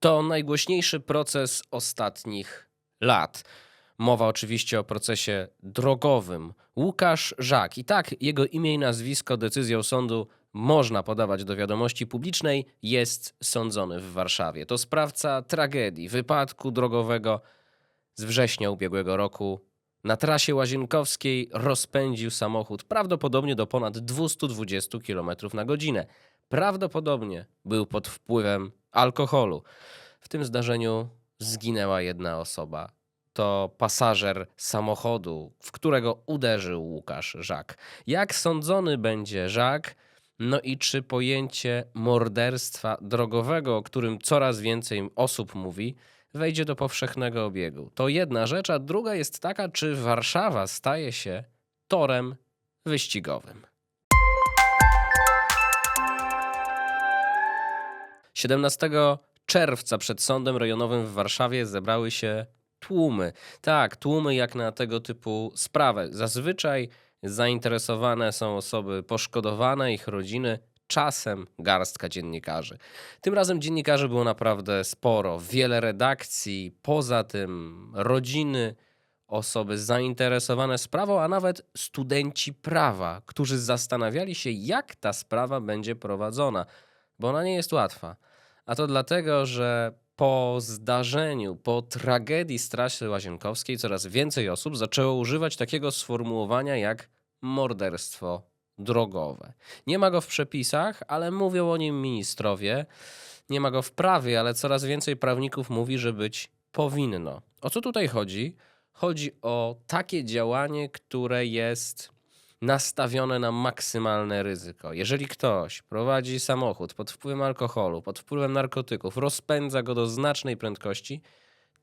To najgłośniejszy proces ostatnich lat. Mowa oczywiście o procesie drogowym. Łukasz Żak. I tak jego imię i nazwisko decyzją sądu można podawać do wiadomości publicznej, jest sądzony w Warszawie. To sprawca tragedii, wypadku drogowego z września ubiegłego roku. Na trasie łazienkowskiej rozpędził samochód prawdopodobnie do ponad 220 km na godzinę. Prawdopodobnie był pod wpływem alkoholu. W tym zdarzeniu zginęła jedna osoba. To pasażer samochodu, w którego uderzył Łukasz Żak. Jak sądzony będzie Żak? No i czy pojęcie morderstwa drogowego, o którym coraz więcej osób mówi, wejdzie do powszechnego obiegu? To jedna rzecz, a druga jest taka, czy Warszawa staje się torem wyścigowym. 17 czerwca przed sądem rejonowym w Warszawie zebrały się tłumy. Tak, tłumy jak na tego typu sprawę. Zazwyczaj zainteresowane są osoby poszkodowane, ich rodziny, czasem garstka dziennikarzy. Tym razem dziennikarzy było naprawdę sporo, wiele redakcji, poza tym rodziny, osoby zainteresowane sprawą, a nawet studenci prawa, którzy zastanawiali się, jak ta sprawa będzie prowadzona, bo ona nie jest łatwa. A to dlatego, że po zdarzeniu, po tragedii Straży Łazienkowskiej coraz więcej osób zaczęło używać takiego sformułowania jak morderstwo drogowe. Nie ma go w przepisach, ale mówią o nim ministrowie. Nie ma go w prawie, ale coraz więcej prawników mówi, że być powinno. O co tutaj chodzi? Chodzi o takie działanie, które jest nastawione na maksymalne ryzyko. Jeżeli ktoś prowadzi samochód pod wpływem alkoholu, pod wpływem narkotyków, rozpędza go do znacznej prędkości,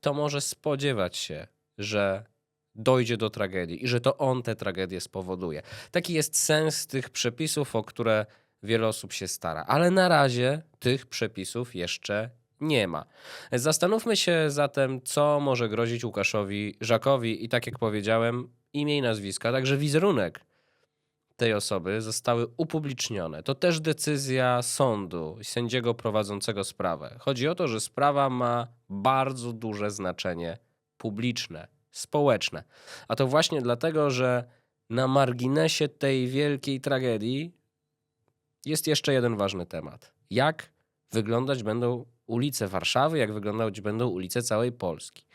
to może spodziewać się, że dojdzie do tragedii i że to on tę tragedię spowoduje. Taki jest sens tych przepisów, o które wiele osób się stara. Ale na razie tych przepisów jeszcze nie ma. Zastanówmy się zatem, co może grozić Łukaszowi Żakowi i tak jak powiedziałem, imię i nazwiska, także wizerunek tej osoby zostały upublicznione. To też decyzja sądu i sędziego prowadzącego sprawę. Chodzi o to, że sprawa ma bardzo duże znaczenie publiczne, społeczne. A to właśnie dlatego, że na marginesie tej wielkiej tragedii jest jeszcze jeden ważny temat. Jak wyglądać będą ulice Warszawy, jak wyglądać będą ulice całej Polski.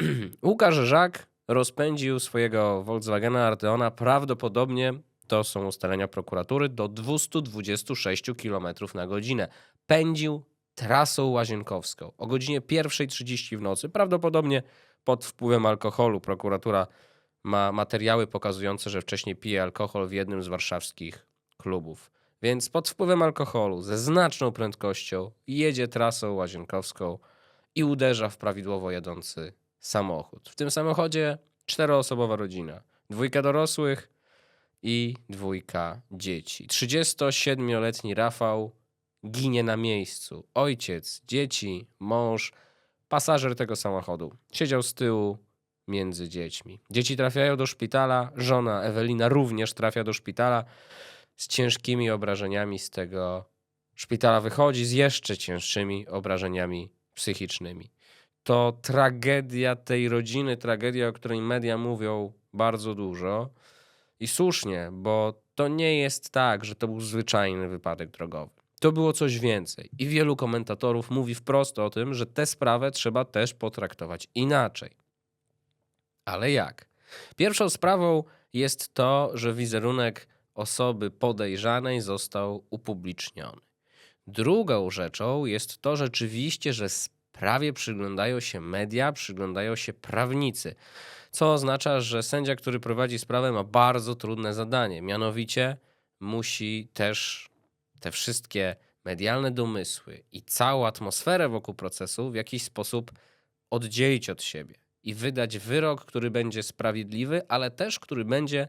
Łukasz Żak rozpędził swojego Volkswagena Arteona prawdopodobnie to są ustalenia prokuratury, do 226 km na godzinę. Pędził trasą łazienkowską o godzinie 1.30 w nocy, prawdopodobnie pod wpływem alkoholu. Prokuratura ma materiały pokazujące, że wcześniej pije alkohol w jednym z warszawskich klubów. Więc pod wpływem alkoholu, ze znaczną prędkością, jedzie trasą łazienkowską i uderza w prawidłowo jadący samochód. W tym samochodzie czteroosobowa rodzina. Dwójka dorosłych, i dwójka dzieci. 37-letni Rafał ginie na miejscu. Ojciec, dzieci, mąż, pasażer tego samochodu. Siedział z tyłu między dziećmi. Dzieci trafiają do szpitala, żona Ewelina również trafia do szpitala z ciężkimi obrażeniami z tego szpitala wychodzi z jeszcze cięższymi obrażeniami psychicznymi. To tragedia tej rodziny, tragedia, o której media mówią bardzo dużo. I słusznie, bo to nie jest tak, że to był zwyczajny wypadek drogowy. To było coś więcej. I wielu komentatorów mówi wprost o tym, że tę sprawę trzeba też potraktować inaczej. Ale jak? Pierwszą sprawą jest to, że wizerunek osoby podejrzanej został upubliczniony. Drugą rzeczą jest to rzeczywiście, że sprawie przyglądają się media, przyglądają się prawnicy co oznacza, że sędzia, który prowadzi sprawę, ma bardzo trudne zadanie. Mianowicie musi też te wszystkie medialne domysły i całą atmosferę wokół procesu w jakiś sposób oddzielić od siebie i wydać wyrok, który będzie sprawiedliwy, ale też który będzie,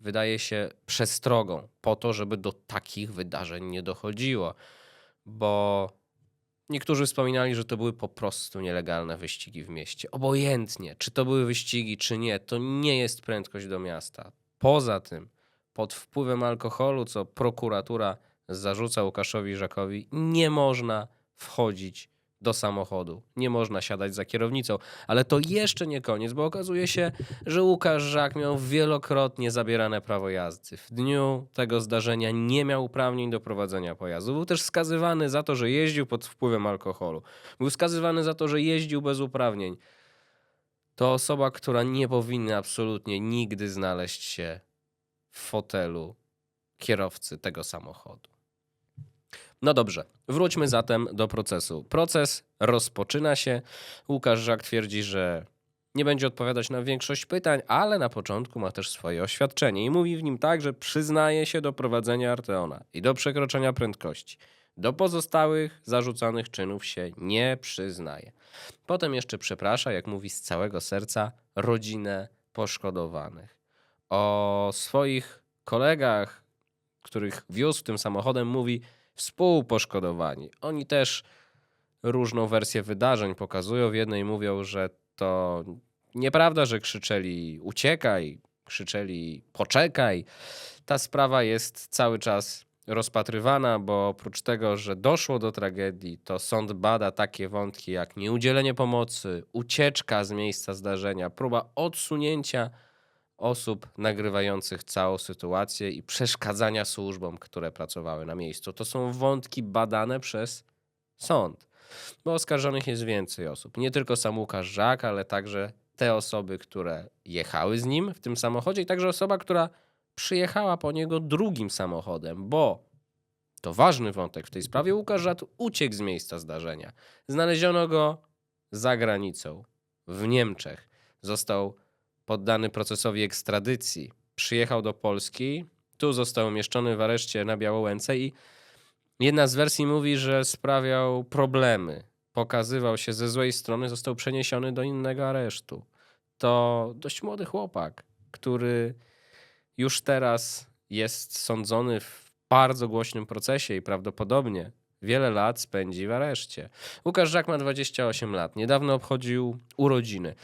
wydaje się, przestrogą po to, żeby do takich wydarzeń nie dochodziło. Bo Niektórzy wspominali, że to były po prostu nielegalne wyścigi w mieście. Obojętnie, czy to były wyścigi, czy nie, to nie jest prędkość do miasta. Poza tym, pod wpływem alkoholu, co prokuratura zarzuca Łukaszowi Żakowi, nie można wchodzić do samochodu. Nie można siadać za kierownicą. Ale to jeszcze nie koniec, bo okazuje się, że Łukasz Żak miał wielokrotnie zabierane prawo jazdy. W dniu tego zdarzenia nie miał uprawnień do prowadzenia pojazdu. Był też skazywany za to, że jeździł pod wpływem alkoholu. Był skazywany za to, że jeździł bez uprawnień. To osoba, która nie powinna absolutnie nigdy znaleźć się w fotelu kierowcy tego samochodu. No dobrze, wróćmy zatem do procesu. Proces rozpoczyna się. Łukasz Żak twierdzi, że nie będzie odpowiadać na większość pytań, ale na początku ma też swoje oświadczenie i mówi w nim tak, że przyznaje się do prowadzenia Arteona i do przekroczenia prędkości. Do pozostałych zarzucanych czynów się nie przyznaje. Potem jeszcze przeprasza, jak mówi z całego serca, rodzinę poszkodowanych. O swoich kolegach, których wiózł tym samochodem, mówi współposzkodowani. Oni też różną wersję wydarzeń pokazują. W jednej mówią, że to nieprawda, że krzyczeli uciekaj, krzyczeli poczekaj. Ta sprawa jest cały czas rozpatrywana, bo oprócz tego, że doszło do tragedii, to sąd bada takie wątki jak nieudzielenie pomocy, ucieczka z miejsca zdarzenia, próba odsunięcia osób nagrywających całą sytuację i przeszkadzania służbom, które pracowały na miejscu. To są wątki badane przez sąd, bo oskarżonych jest więcej osób. Nie tylko sam Łukasz Żak, ale także te osoby, które jechały z nim w tym samochodzie i także osoba, która przyjechała po niego drugim samochodem, bo to ważny wątek w tej sprawie. Łukasz Żak uciekł z miejsca zdarzenia. Znaleziono go za granicą, w Niemczech. Został poddany procesowi ekstradycji. Przyjechał do Polski, tu został umieszczony w areszcie na Białołęce i jedna z wersji mówi, że sprawiał problemy. Pokazywał się ze złej strony, został przeniesiony do innego aresztu. To dość młody chłopak, który już teraz jest sądzony w bardzo głośnym procesie i prawdopodobnie wiele lat spędzi w areszcie. Łukasz Żak ma 28 lat, niedawno obchodził urodziny.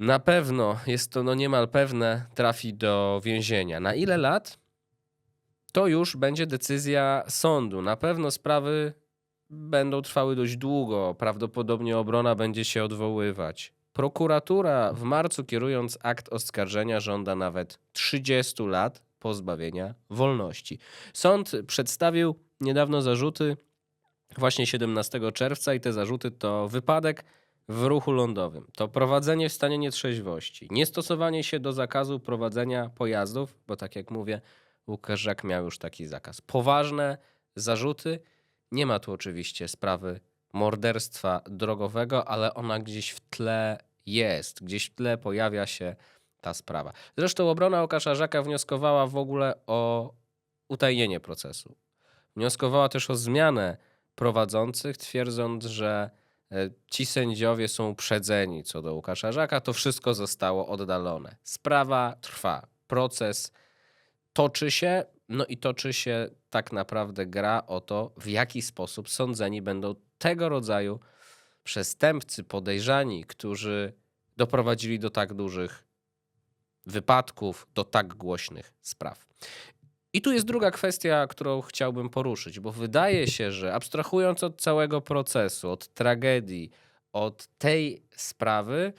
Na pewno, jest to no niemal pewne, trafi do więzienia. Na ile lat? To już będzie decyzja sądu. Na pewno sprawy będą trwały dość długo. Prawdopodobnie obrona będzie się odwoływać. Prokuratura w marcu, kierując akt oskarżenia, żąda nawet 30 lat pozbawienia wolności. Sąd przedstawił niedawno zarzuty, właśnie 17 czerwca, i te zarzuty to wypadek w ruchu lądowym, to prowadzenie w stanie nietrzeźwości, niestosowanie się do zakazu prowadzenia pojazdów, bo tak jak mówię, Łukasz Żak miał już taki zakaz. Poważne zarzuty. Nie ma tu oczywiście sprawy morderstwa drogowego, ale ona gdzieś w tle jest, gdzieś w tle pojawia się ta sprawa. Zresztą obrona Łukasza wnioskowała w ogóle o utajnienie procesu. Wnioskowała też o zmianę prowadzących, twierdząc, że ci sędziowie są uprzedzeni co do Łukasza Żaka, to wszystko zostało oddalone. Sprawa trwa, proces toczy się, no i toczy się tak naprawdę gra o to, w jaki sposób sądzeni będą tego rodzaju przestępcy, podejrzani, którzy doprowadzili do tak dużych wypadków, do tak głośnych spraw. I tu jest druga kwestia, którą chciałbym poruszyć, bo wydaje się, że abstrahując od całego procesu, od tragedii, od tej sprawy,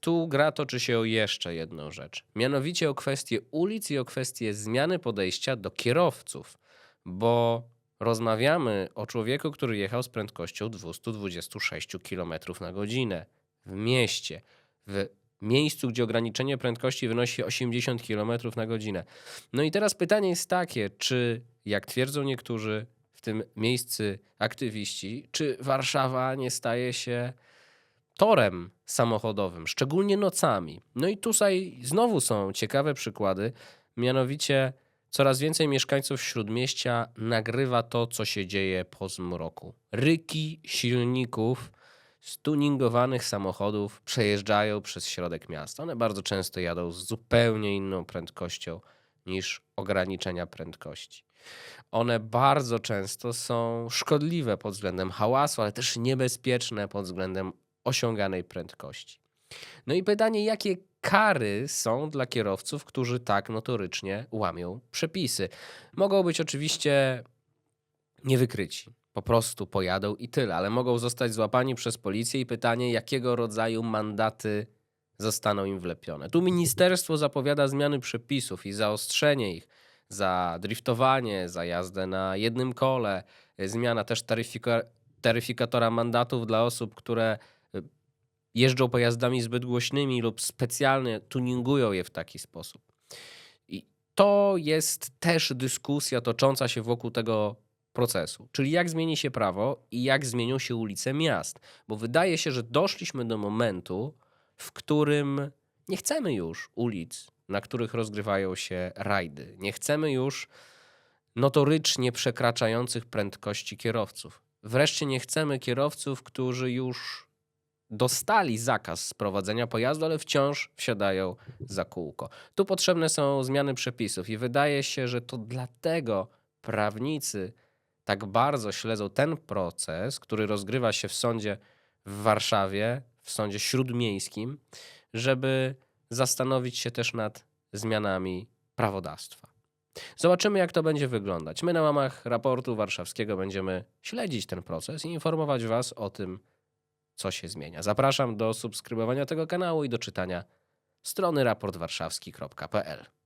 tu gra toczy się o jeszcze jedną rzecz. Mianowicie o kwestię ulic i o kwestię zmiany podejścia do kierowców, bo rozmawiamy o człowieku, który jechał z prędkością 226 km na godzinę w mieście, w miejscu, gdzie ograniczenie prędkości wynosi 80 km na godzinę. No i teraz pytanie jest takie, czy jak twierdzą niektórzy w tym miejscu aktywiści, czy Warszawa nie staje się torem samochodowym, szczególnie nocami. No i tutaj znowu są ciekawe przykłady, mianowicie coraz więcej mieszkańców śródmieścia nagrywa to, co się dzieje po zmroku. Ryki silników stuningowanych samochodów przejeżdżają przez środek miasta. One bardzo często jadą z zupełnie inną prędkością niż ograniczenia prędkości. One bardzo często są szkodliwe pod względem hałasu, ale też niebezpieczne pod względem osiąganej prędkości. No i pytanie, jakie kary są dla kierowców, którzy tak notorycznie łamią przepisy? Mogą być oczywiście niewykryci. Po prostu pojadą i tyle, ale mogą zostać złapani przez policję i pytanie, jakiego rodzaju mandaty zostaną im wlepione. Tu ministerstwo zapowiada zmiany przepisów i zaostrzenie ich za driftowanie, za jazdę na jednym kole, y, zmiana też taryfika- taryfikatora mandatów dla osób, które y, jeżdżą pojazdami zbyt głośnymi lub specjalnie tuningują je w taki sposób. I to jest też dyskusja tocząca się wokół tego procesu, czyli jak zmieni się prawo i jak zmienią się ulice miast, bo wydaje się, że doszliśmy do momentu, w którym nie chcemy już ulic, na których rozgrywają się rajdy. Nie chcemy już notorycznie przekraczających prędkości kierowców. Wreszcie nie chcemy kierowców, którzy już dostali zakaz sprowadzenia pojazdu, ale wciąż wsiadają za kółko. Tu potrzebne są zmiany przepisów i wydaje się, że to dlatego prawnicy tak bardzo śledzą ten proces, który rozgrywa się w sądzie w Warszawie, w sądzie śródmiejskim, żeby zastanowić się też nad zmianami prawodawstwa. Zobaczymy, jak to będzie wyglądać. My na łamach raportu warszawskiego będziemy śledzić ten proces i informować Was o tym, co się zmienia. Zapraszam do subskrybowania tego kanału i do czytania strony raportwarszawski.pl.